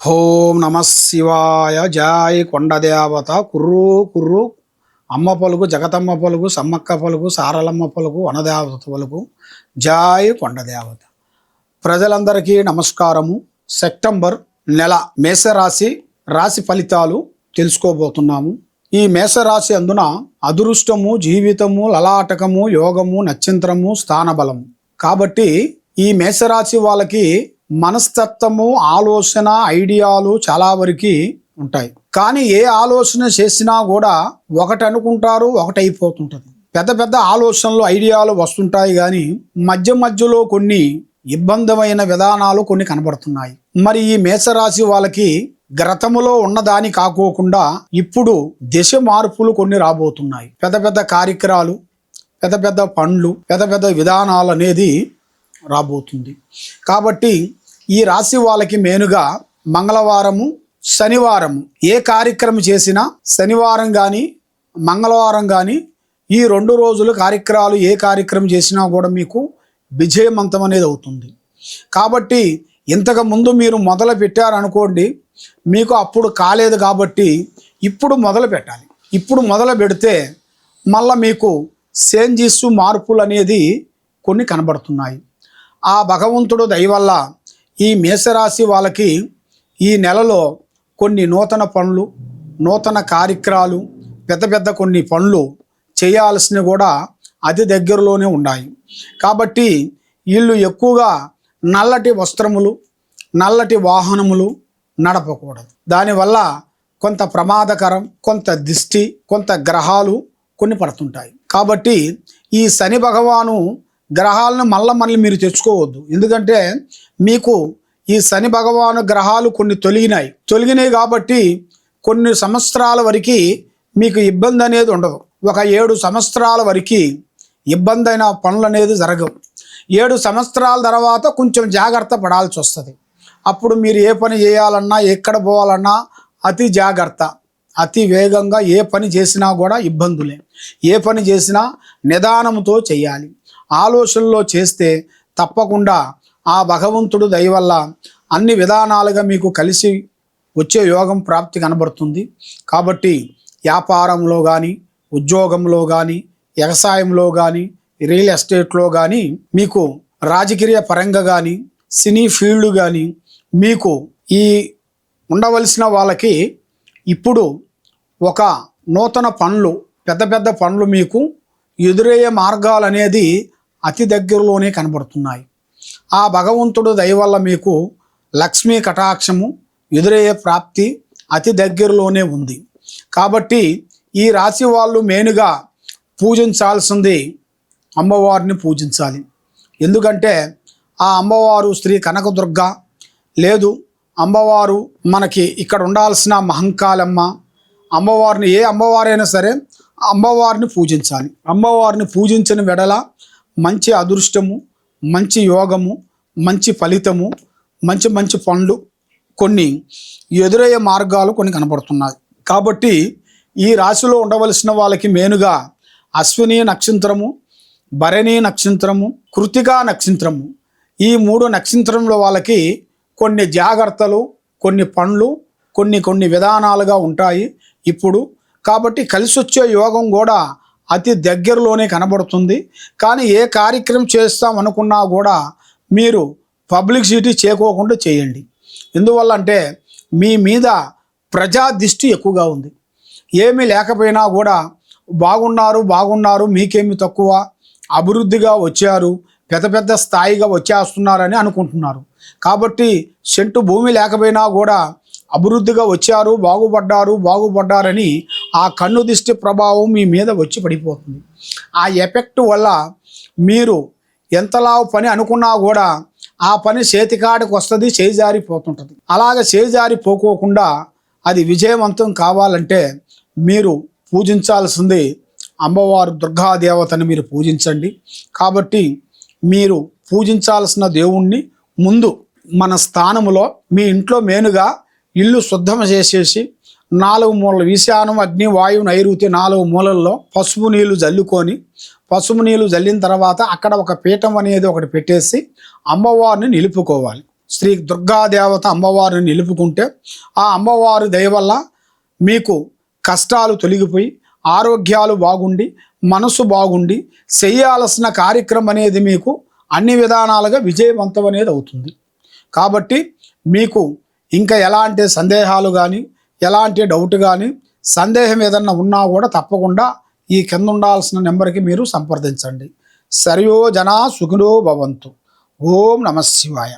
ఓం నమ శివాయ జాయ్ కొండదేవత కుర్రు కుర్రు అమ్మ పలుకు జగతమ్మ పలుకు సమ్మక్క పలుకు సారలమ్మ పలుకు వనదేవత పలుకు జాయ్ కొండదేవత ప్రజలందరికీ నమస్కారము. సెప్టెంబర్ నెల మేషరాశి రాశి ఫలితాలు తెలుసుకోబోతున్నాము. ఈ మేషరాశి అందున అదృష్టము జీవితము లలాటకము యోగము నక్షత్రము స్థానబలము. కాబట్టి ఈ మేషరాశి వాళ్ళకి మనస్తత్వము ఆలోచన ఐడియాలు చాలా వరకు ఉంటాయి. కానీ ఏ ఆలోచన చేసినా కూడా ఒకటి అనుకుంటారు ఒకటి అయిపోతుంటుంది. పెద్ద పెద్ద ఆలోచనలు ఐడియాలు వస్తుంటాయి కానీ మధ్య మధ్యలో కొన్ని ఇబ్బందమైన విధానాలు కొన్ని కనబడుతున్నాయి. మరి ఈ మేషరాశి వాళ్ళకి గ్రతములో ఉన్నదాని కాకోకుండా ఇప్పుడు దిశ మార్పులు కొన్ని రాబోతున్నాయి. పెద్ద పెద్ద కార్యక్రమాలు పెద్ద పెద్ద పనులు పెద్ద పెద్ద విధానాలు అనేది రాబోతుంది. కాబట్టి ఈ రాశి వాళ్ళకి మేనుగా మంగళవారము శనివారము. ఏ కార్యక్రమం చేసినా శనివారం కానీ మంగళవారం కానీ ఈ రెండు రోజులు కార్యక్రమాలు ఏ కార్యక్రమం చేసినా కూడా మీకు విజయవంతం అనేది అవుతుంది. కాబట్టి ఇంతకు ముందు మీరు మొదలు పెట్టారనుకోండి మీకు అప్పుడు కాలేదు కాబట్టి ఇప్పుడు మొదలు పెట్టాలి. ఇప్పుడు మొదలు పెడితే మళ్ళీ మీకు చేంజెస్ మార్పులు అనేది కొన్ని కనబడుతున్నాయి. ఆ భగవంతుడు దయవల్ల ఈ మేషరాశి వాళ్ళకి ఈ నెలలో కొన్ని నూతన పనులు నూతన కార్యక్రమాలు పెద్ద పెద్ద కొన్ని పనులు చేయాల్సినవి కూడా అతి దగ్గరలోనే ఉన్నాయి. కాబట్టి వీళ్ళు ఎక్కువగా నల్లటి వస్త్రములు నల్లటి వాహనములు నడపకూడదు. దానివల్ల కొంత ప్రమాదకరం కొంత దిష్టి కొంత గ్రహాలు కొన్ని పడుతుంటాయి. కాబట్టి ఈ శని భగవాను గ్రహాలను మళ్ళీ మళ్ళీ మీరు తెచ్చుకోవద్దు. ఎందుకంటే మీకు ఈ శని భగవాను గ్రహాలు కొన్ని తొలగినాయి. తొలగినాయి కాబట్టి కొన్ని సంవత్సరాల వరకు మీకు ఇబ్బంది అనేది ఉండదు. ఒక ఏడు సంవత్సరాల వరకు ఇబ్బంది అయిన పనులు అనేది జరగవు. ఏడు సంవత్సరాల తర్వాత కొంచెం జాగ్రత్త పడాల్సి వస్తుంది. అప్పుడు మీరు ఏ పని చేయాలన్నా ఎక్కడ పోవాలన్నా అతి జాగ్రత్త. అతి వేగంగా ఏ పని చేసినా కూడా ఇబ్బందులే. ఏ పని చేసినా నిదానంతో చేయాలి. ఆలోచనలో చేస్తే తప్పకుండా ఆ భగవంతుడు దయవల్ల అన్ని విధానాలుగా మీకు కలిసి వచ్చే యోగం ప్రాప్తి కనబడుతుంది. కాబట్టి వ్యాపారంలో కానీ ఉద్యోగంలో కానీ వ్యవసాయంలో కానీ రియల్ ఎస్టేట్లో కానీ మీకు రాజకీయ పరంగా కానీ సినీ ఫీల్డ్ కానీ మీకు ఈ ఉండవలసిన వాళ్ళకి ఇప్పుడు ఒక నూతన పనులు పెద్ద పెద్ద పనులు మీకు ఎదురయ్యే మార్గాలు అనేది అతి దగ్గరలోనే కనబడుతున్నాయి. ఆ భగవంతుడు దయ వల్ల మీకు లక్ష్మీ కటాక్షము ఎదురయ్యే ప్రాప్తి అతి దగ్గరలోనే ఉంది. కాబట్టి ఈ రాశి వాళ్ళు మెయిన్గా పూజించాల్సింది అమ్మవారిని పూజించాలి. ఎందుకంటే ఆ అమ్మవారు శ్రీ కనకదుర్గ లేదు. అమ్మవారు మనకి ఇక్కడ ఉండాల్సిన మహంకాలమ్మ అమ్మవారిని ఏ అమ్మవారైనా సరే అమ్మవారిని పూజించాలి. అమ్మవారిని పూజించిన వెడల మంచి అదృష్టము మంచి యోగము మంచి ఫలితము మంచి మంచి పనులు కొన్ని ఎదురయ్యే మార్గాలు కొన్ని కనబడుతున్నాయి కాబట్టి ఈ రాశిలో ఉండవలసిన వాళ్ళకి మెయిన్గా అశ్విని నక్షత్రము భరణి నక్షత్రము కృతికా నక్షత్రము ఈ మూడు నక్షత్రంలో వాళ్ళకి కొన్ని జాగ్రత్తలు కొన్ని పనులు కొన్ని కొన్ని విధానాలుగా ఉంటాయి ఇప్పుడు. కాబట్టి కలిసి వచ్చే యోగం కూడా అతి దగ్గరలోనే కనబడుతుంది. కానీ ఏ కార్యక్రమం చేస్తాం అనుకున్నా కూడా మీరు పబ్లిసిటీ చేకోకుండా చేయండి. ఎందువల్ల అంటే మీ మీద ప్రజా దిష్టి ఎక్కువగా ఉంది. ఏమీ లేకపోయినా కూడా బాగున్నారు బాగున్నారు మీకేమి తక్కువ అభివృద్ధిగా వచ్చారు పెద్ద పెద్ద స్థాయిగా వచ్చేస్తున్నారని అనుకుంటున్నారు. కాబట్టి సెంటు భూమి లేకపోయినా కూడా అభివృద్ధిగా వచ్చారు బాగుపడ్డారు బాగుపడ్డారని ఆ కన్ను దిష్టి ప్రభావం మీ మీద వచ్చి పడిపోతుంది. ఆ ఎఫెక్ట్ వల్ల మీరు ఎంతలా పని అనుకున్నా కూడా ఆ పని చేతికాడికి వస్తుంది చేజారిపోతుంటుంది అలాగ చేజారిపోకోకుండా అది విజయవంతం కావాలంటే మీరు పూజించాల్సింది అమ్మవారు దుర్గాదేవతని మీరు పూజించండి. కాబట్టి మీరు పూజించాల్సిన దేవుణ్ణి ముందు మన స్థానములో మీ ఇంట్లో మేనుగా ఇల్లు శుద్ధం చేసేసి నాలుగు మూలలు ఈశానం అగ్ని వాయువు నైరుతి నాలుగు మూలల్లో పసుపు నీళ్ళు జల్లుకొని పసుపు నీళ్ళు జల్లిన తర్వాత అక్కడ ఒక పీఠం అనేది ఒకటి పెట్టేసి అమ్మవారిని నిలుపుకోవాలి. శ్రీ దుర్గాదేవత అమ్మవారిని నిలుపుకుంటే ఆ అమ్మవారి దయ వల్ల మీకు కష్టాలు తొలగిపోయి ఆరోగ్యాలు బాగుండి మనసు బాగుండి చేయాల్సిన కార్యక్రమం అనేది మీకు అన్ని విధానాలుగా విజయవంతం అనేది అవుతుంది. కాబట్టి మీకు ఇంకా ఎలాంటి సందేహాలు కానీ ఎలాంటి డౌట్ కానీ సందేహం ఏదన్నా ఉన్నా కూడా తప్పకుండా ఈ కింద ఉండాల్సిన నెంబర్కి మీరు సంప్రదించండి. సరియో జనా సుఖినో భవంతు. ఓం నమ శివాయ.